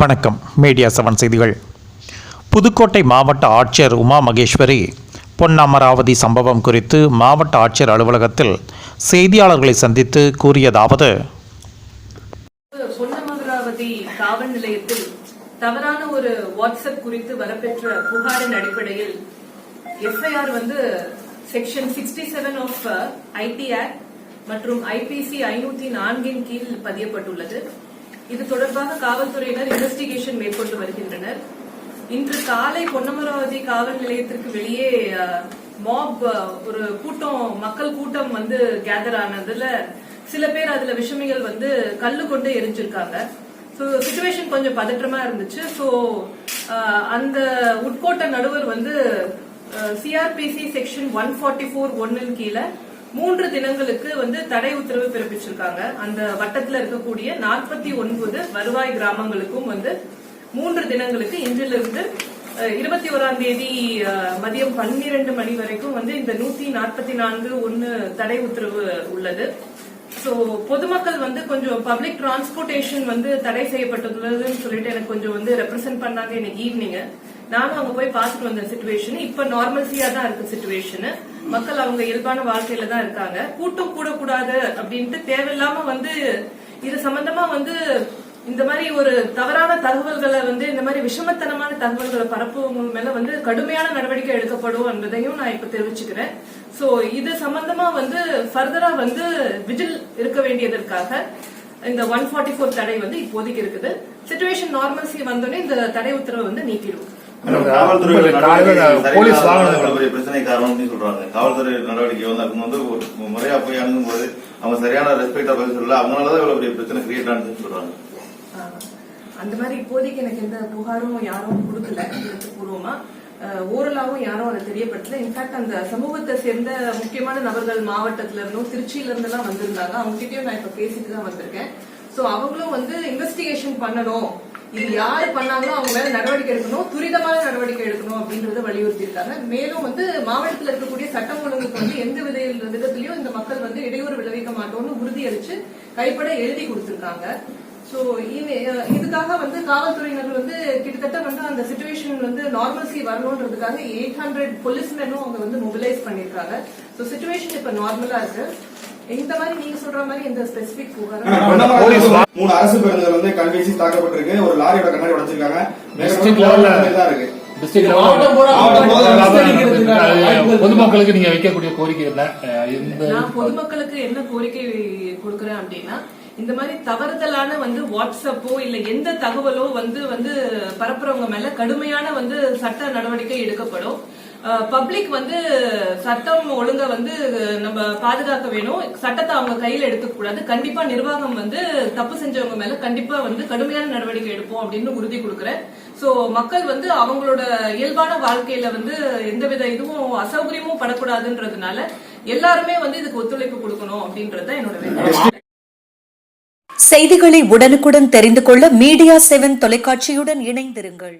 வணக்கம். Media seven செய்திகள். புதுக்கோட்டை மாவட்ட ஆட்சியர் உமா மகேஸ்வரி பொன்னமராவதி சம்பவம் குறித்து மாவட்ட ஆட்சியர் அலுவலகத்தில் செய்தியாளர்களை சந்தித்து கூறியதாவது பொன்னமராவதி காவல் நிலையத்தில் தவறான ஒரு வாட்ஸ்அப் குறித்து வரப்பெற்ற புகாரின் அடிப்படையில் எஃப்ஐஆர் வந்து section sixty seven of IT act மற்றும் ஐபிசி ஐநூத்தி நான்கின் கீழ் பதியப்பட்டுள்ளது. இது தொடர்பாக காவல்துறையினர் இன்வெஸ்டிகேஷன் மேற்கொண்டு வருகின்றனர். இன்று காலை பொன்னமராவதி காவல் நிலையத்திற்கு வெளியே மாப் ஒரு கூட்டம் மக்கள் கூட்டம் வந்து கேதர் ஆனதுல சில பேர் அதுல விஷமிகள் வந்து கல்லு கொண்டு எரிஞ்சிருக்காங்க. ஸோ சுச்சுவேஷன் கொஞ்சம் பதற்றமா இருந்துச்சு. ஸோ அந்த உட்கோட்ட நடுவர் வந்து CrPC section one forty four ஒன்னின் கீழே மூன்று தினங்களுக்கு வந்து தடை உத்தரவு பிறப்பிச்சிருக்காங்க. அந்த வட்டத்துல இருக்கக்கூடிய நாற்பத்தி ஒன்பது வருவாய் கிராமங்களுக்கும் வந்து மூன்று தினங்களுக்கு இன்றிலிருந்து இருபத்தி ஓராம் தேதி மதியம் பன்னிரண்டு மணி வரைக்கும் வந்து இந்த நூத்தி நாற்பத்தி நான்கு ஒன்னு தடை உத்தரவு உள்ளது. சோ பொதுமக்கள் வந்து கொஞ்சம் பப்ளிக் டிரான்ஸ்போர்டேஷன் வந்து தடை செய்யப்பட்டுள்ளதுன்னு சொல்லிட்டு எனக்கு கொஞ்சம் வந்து ரெப்ரசென்ட் பண்ணாங்க எனக்கு ஈவினிங் நானும் அங்க போய் பார்த்துட்டு வந்த சுச்சுவேஷன் இப்ப நார்மல்சியா தான் இருக்கு சுச்சுவேஷன் மக்கள் அவங்க இயல்பான வாழ்க்கையில தான் இருக்காங்க. கூட்டம் கூடக்கூடாது அப்படின்ட்டு தேவையில்லாம வந்து இது சம்பந்தமா வந்து இந்த மாதிரி ஒரு தவறான தகவல்களை வந்து இந்த மாதிரி விஷமத்தனமான தகவல்களை பரப்புவங்க மேல வந்து கடுமையான நடவடிக்கை எடுக்கப்படும் என்பதையும் நான் இப்ப தெரிவிச்சுக்கிறேன். சோ இது சம்பந்தமா வந்து ஃபர்தரா வந்து விஜில் இருக்க வேண்டியதற்காக இந்த ஒன் ஃபார்ட்டி ஃபோர் தடை வந்து இப்போதைக்கு இருக்குது. சுச்சுவேஷன் நார்மல்சி வந்தோடனே இந்த தடை உத்தரவை வந்து நீக்கிடுவோம் போலீஸ் பிரச்சனை காரணம் அப்படின்னு சொல்றாங்க. காவல்துறை நடவடிக்கை வந்து அவங்க வந்து ஒரு முறையா போய் அணுகும் போது அவங்க சரியான ரெஸ்பெக்டா பதில் சொல்லல. அவங்களாலதான் இவ்வளவு பெரிய பிரச்சனை கிரியேட் ஆனதுன்னு சொல்றாங்க. அந்த மாதிரி இப்போதைக்கு எனக்கு எந்த புகாரும் யாரும் கொடுக்கல. எழுத்துப்பூர்வமா ஆஹ் ஓரலாவும் யாரும் அதை தெரியப்படுத்தல. இன்ஃபேக்ட் அந்த சமூகத்தை சேர்ந்த முக்கியமான நபர்கள் மாவட்டத்துல இருந்தும் திருச்சியில இருந்து எல்லாம் வந்திருந்தாங்க. அவங்க கிட்டயும் நான் இப்ப பேசிட்டு தான் வந்திருக்கேன். சோ அவங்களும் வந்து இன்வெஸ்டிகேஷன் பண்ணணும். இது யாரு பண்ணாங்களோ அவங்க மேல நடவடிக்கை எடுக்கணும் துரிதமான நடவடிக்கை எடுக்கணும் அப்படின்றத வலியுறுத்தி இருக்காங்க மேலும் வந்து மாவட்டத்தில் இருக்கக்கூடிய சட்டம் ஒழுங்குக்கு வந்து எந்த விதையில் விதத்திலையும் இந்த மக்கள் வந்து இடையூறு விளைவிக்க மாட்டோம்னு உறுதியளிச்சு கைப்பட எழுதி கொடுத்திருக்காங்க. சோ இதுக்காக வந்து காவல்துறையினர் வந்து கிட்டத்தட்ட வந்து அந்த சுச்சுவேஷன் வந்து நார்மல்சி வரணுன்றதுக்காக எயிட் ஹண்ட்ரட் போலீஸ்மேனும் அவங்க வந்து மொபிலைஸ் பண்ணிருக்காங்க சோ சுச்சுவேஷன் இப்ப நார்மலா இருக்கு. இந்த மாதிரி நீங்க சொல்ற மாதிரி இந்த ஸ்பெசிபிக் மூணு அரசு பேருந்துகள் வந்து கண்வீசி தாக்கப்பட்டிருக்கு. ஒரு லாரியோட கண்ணாடி உடைச்சிருக்காங்க. இருக்கு. பொதுமக்களுக்கு நீங்க வைக்கக்கூடிய கோரிக்கை என்ன? நான் பொதுமக்களுக்கு என்ன கோரிக்கை கொடுக்கறேன் அப்படின்னா இந்த மாதிரி தவறுதலான வந்து வாட்ஸ்அப்போ இல்ல எந்த தகவலோ வந்து வந்து பரப்புறவங்க மேல கடுமையான வந்து சட்ட நடவடிக்கை எடுக்கப்படும். பப்ளிக் வந்து சட்டம் ஒழுங்க வந்து நம்ம பாதுகாக்க வேணும். சட்டத்தை அவங்க கையில எடுத்துக்க கூடாது. கண்டிப்பா நிர்வாகம் வந்து தப்பு செஞ்சவங்க மேல கண்டிப்பா வந்து கடுமையான நடவடிக்கை எடுப்போம் அப்படின்னு உறுதி கொடுக்குறேன். சோ மக்கள் வந்து அவங்களோட இயல்பான வாழ்க்கையில வந்து எந்தவித இதுவும் அசௌகரியமும் படக்கூடாதுன்றதுனால எல்லாருமே வந்து இதுக்கு ஒத்துழைப்பு கொடுக்கணும் அப்படின்றது தான் என்னோட வேண்டுகோள். செய்திகளை உடனுக்குடன் தெரிந்து கொள்ள மீடியா செவன் தொலைக்காட்சியுடன் இணைந்திருங்கள்.